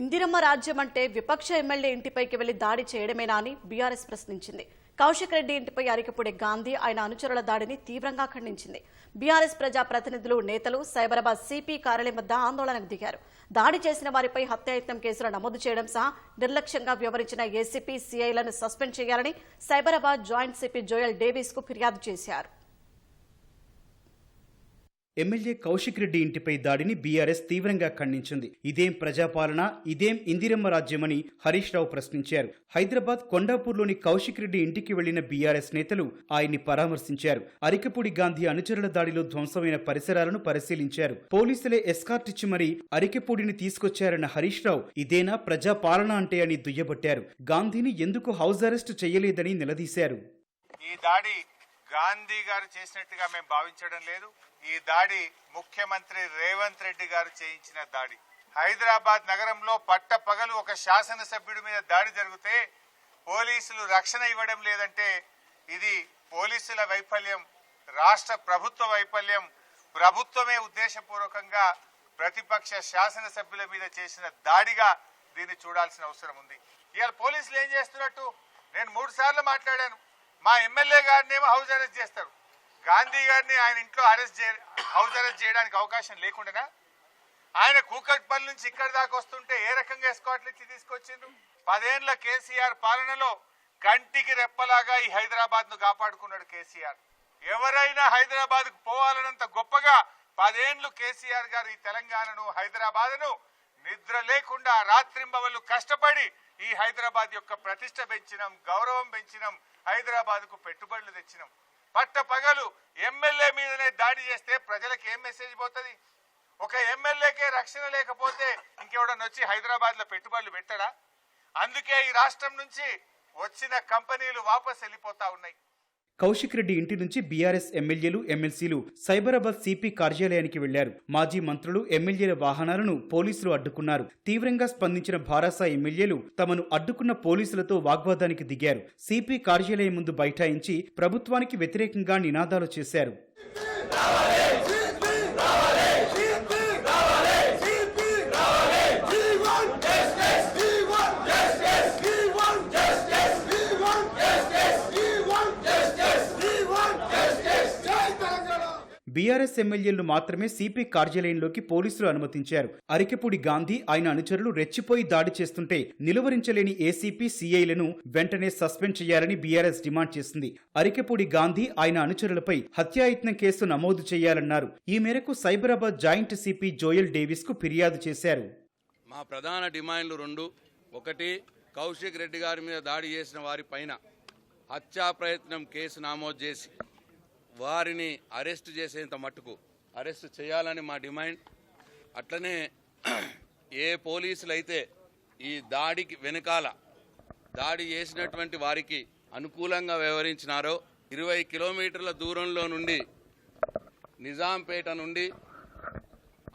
ఇందిరమ్మ రాజ్యం అంటే విపక్ష ఎమ్మెల్యే ఇంటిపైకి వెళ్ళి దాడి చేయడమేనా అని బీఆర్ఎస్ ప్రశ్నించింది. కౌశిక్ రెడ్డి ఇంటిపై అరికపుడే గాంధీ ఆయన అనుచరుల దాడిని తీవ్రంగా ఖండించింది. బీఆర్ఎస్ ప్రజా ప్రతినిధులు నేతలు సైబరాబాద్ సిపి కార్యాలయం వద్ద ఆందోళనకు దిగారు. దాడి చేసిన వారిపై హత్యాయత్నం కేసులు నమోదు చేయడం సహా నిర్లక్ష్యంగా వ్యవహరించిన ఏసీపీ సీఐలను సస్పెండ్ చేయాలని సైబరాబాద్ జాయింట్ సిపి జోయల్ డేవిస్కు ఫిర్యాదు చేశారు. ఎమ్మెల్యే కౌశిక్ రెడ్డి ఇంటిపై దాడిని బీఆర్ఎస్ తీవ్రంగా ఖండించింది. ఇదేం ప్రజాపాలన? ఇదేం ఇందిరమ్మ రాజ్యమని హరీష్ రావు ప్రశ్నించారు. హైదరాబాద్ కొండాపూర్లోని కౌశిక్ రెడ్డి ఇంటికి వెళ్ళిన బీఆర్ఎస్ నేతలు ఆయన్ని పరామర్శించారు. అరికపూడి గాంధీ అనుచరుల దాడిలో ధ్వంసమైన పరిసరాలను పరిశీలించారు. పోలీసులే ఎస్కార్ట్ ఇచ్చి మరీ అరికపూడిని తీసుకొచ్చారన్న హరీష్ రావు ఇదేనా ప్రజాపాలన అంటే అని దుయ్యబట్టారు. గాంధీని ఎందుకు హౌస్ అరెస్ట్ చేయలేదని నిలదీశారు. ఈ దాడి గాంధీ గారు చేసినట్టుగా మేము భావించడం లేదు. ఈ దాడి ముఖ్యమంత్రి రేవంత్ రెడ్డి గారు చేయించిన దాడి. హైదరాబాద్ నగరంలో పట్ట పగలు ఒక శాసనసభ్యుడి మీద దాడి జరిగితే పోలీసులు రక్షణ ఇవ్వడం లేదంటే ఇది పోలీసుల వైఫల్యం రాష్ట్ర ప్రభుత్వ వైఫల్యం ప్రభుత్వమే ఉద్దేశపూర్వకంగా ప్రతిపక్ష శాసనసభ్యుల మీద చేసిన దాడిగా దీన్ని చూడాల్సిన అవసరం ఉంది. ఇవాళ పోలీసులు ఏం చేస్తున్నట్టు? నేను మూడు సార్లు మాట్లాడాను. మా ఎమ్మెల్యే గారిని ఏమో హౌస్ అరెస్ట్ చేస్తారు. గాంధీ గారిని ఆయన ఇంట్లో అరెస్ట్ చే హౌస్ అరెస్ట్ చేయడానికి అవకాశం లేకుండా ఆయన కూకట్పల్లి నుంచి ఇక్కడి దాకా వస్తుంటే ఏ రకంగా ఎస్కాట్లు ఇచ్చి తీసుకొచ్చిండ్రు? పదేళ్ళ కేసీఆర్ పాలనలో కంటికి రెప్పలాగా ఈ హైదరాబాద్ను కాపాడుకున్నాడు కేసీఆర్. ఎవరైనా హైదరాబాద్కు పోవాలన్నంత గొప్పగా పదేండ్లు కేసీఆర్ గారు ఈ తెలంగాణను హైదరాబాద్ను నిద్ర లేకుండా రాత్రింబవళ్ళు కష్టపడి ఈ హైదరాబాద్ యొక్క ప్రతిష్ట పెంచినాం గౌరవం పెంచినాం హైదరాబాద్కు పెట్టుబడులు తెచ్చినాం. పట్ట పగలు ఎమ్మెల్యే మీదనే దాడి చేస్తే ప్రజలకు ఏం మెసేజ్ పోతుంది? ఒక ఎమ్మెల్యేకే రక్షణ లేకపోతే ఇంకెవడన్నా వచ్చి హైదరాబాద్లో పెట్టుబడులు పెట్టడా? అందుకే ఈ రాష్ట్రం నుంచి వచ్చిన కంపెనీలు వాపస్ వెళ్ళిపోతా ఉన్నాయి. కౌశిక్ రెడ్డి ఇంటి నుంచి బీఆర్ఎస్ ఎమ్మెల్యేలు ఎమ్మెల్సీలు సైబరాబాద్ సిపి కార్యాలయానికి వెళ్ళారు. మాజీ మంత్రులు ఎమ్మెల్యేల వాహనాలను పోలీసులు అడ్డుకున్నారు. తీవ్రంగా స్పందించిన భారాసా ఎమ్మెల్యేలు తమను అడ్డుకున్న పోలీసులతో వాగ్వాదానికి దిగారు. సిపి కార్యాలయం ముందు బైఠాయించి ప్రభుత్వానికి వ్యతిరేకంగా నినాదాలు చేశారు. బీఆర్ఎస్ ఎమ్మెల్యేలు మాత్రమే సిపి కార్యాలయంలోకి పోలీసులు అనుమతించారు. అరికెపూడి గాంధీ ఆయన అనుచరులు రెచ్చిపోయి దాడి చేస్తుంటే నిలువరించలేని ఏసీపీ సీఐలను వెంటనే సస్పెండ్ చేయాలని బీఆర్ఎస్ డిమాండ్ చేసింది. అరికెపూడి గాంధీ ఆయన అనుచరులపై హత్యాయత్నం కేసు నమోదు చేయాలన్నారు. ఈ మేరకు సైబరాబాద్ జాయింట్ సిపి జోయల్ డేవిస్కు ఫిర్యాదు చేశారు. మా ప్రధాన డిమాండ్లు రెండు. ఒకటి కౌశిక్ రెడ్డి గారి మీద దాడి చేసిన వారి పైన హత్యా ప్రయత్నం కేసు నమోదు చేసి వారిని అరెస్ట్ చేసేంత మట్టుకు అరెస్ట్ చేయాలని మా డిమాండ్. అట్లనే ఏ పోలీసులు అయితే ఈ దాడికి వెనకాల దాడి చేసినటువంటి వారికి అనుకూలంగా వ్యవహరించినారో ఇరవై కిలోమీటర్ల దూరంలో నుండి నిజాంపేట నుండి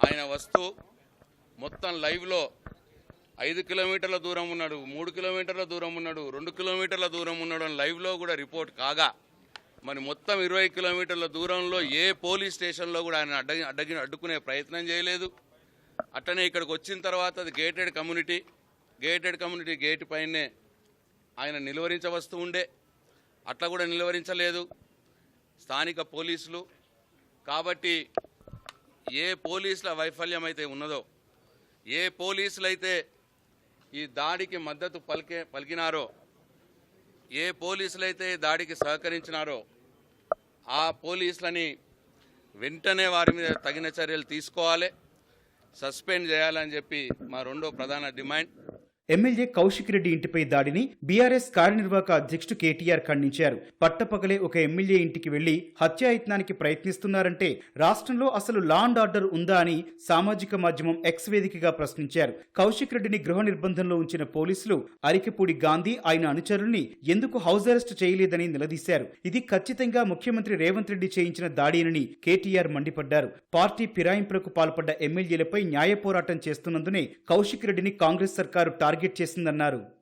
ఆయన వస్తూ మొత్తం లైవ్లో ఐదు కిలోమీటర్ల దూరం ఉన్నాడు మూడు కిలోమీటర్ల దూరం ఉన్నాడు రెండు కిలోమీటర్ల దూరం ఉన్నాడు అని లైవ్లో కూడా రిపోర్ట్ కాగా మరి మొత్తం ఇరవై కిలోమీటర్ల దూరంలో ఏ పోలీస్ స్టేషన్లో కూడా ఆయన అడ్డ అడ్డగి అడ్డుకునే ప్రయత్నం చేయలేదు. అట్టనే ఇక్కడికి వచ్చిన తర్వాత అది gated community gated community gate పైనే ఆయన నిలువరించవస్తూ ఉండే. అట్లా కూడా నిలువరించలేదు. స్థానిక పోలీసులు. కాబట్టి ఏ పోలీసుల వైఫల్యం అయితే ఉన్నదో ఏ పోలీసులు అయితే ఈ దాడికి మద్దతు పలికే పలికినారో ఏ పోలీసులు అయితే దాడికి సహకరించినారో ఆ పోలీసులని వెంటనే వారి మీద తగిన చర్యలు తీసుకోవాలి. సస్పెండ్ చేయాలని చెప్పి మా రెండో ప్రధాన డిమాండ్. ఎమ్మెల్యే కౌశిక్ రెడ్డి ఇంటిపై దాడిని బీఆర్ఎస్ కార్యనిర్వాహక అధ్యక్షుడు కేటీఆర్ ఖండించారు. పట్టపగలే ఒక ఎమ్మెల్యే ఇంటికి వెళ్ళి హత్యాయత్నానికి ప్రయత్నిస్తున్నారంటే రాష్ట్రంలో అసలు లా అండ్ ఆర్డర్ ఉందా అని సామాజిక మాధ్యమం ఎక్స్ వేదికగా ప్రశ్నించారు. కౌశిక్ రెడ్డిని గృహ నిర్బంధంలో ఉంచిన పోలీసులు అరికపూడి గాంధీ ఆయన అనుచరుల్ని ఎందుకు హౌస్ అరెస్ట్ చేయలేదని నిలదీశారు. ఇది ఖచ్చితంగా ముఖ్యమంత్రి రేవంత్ రెడ్డి చేయించిన దాడినని కేటీఆర్ మండిపడ్డారు. పార్టీ ఫిరాయింపులకు పాల్పడ్డ ఎమ్మెల్యేలపై న్యాయ పోరాటం చేస్తున్నందునే కౌశిక్ రెడ్డిని కాంగ్రెస్ సర్కారు టార్గెట్ చేసిందన్నారు.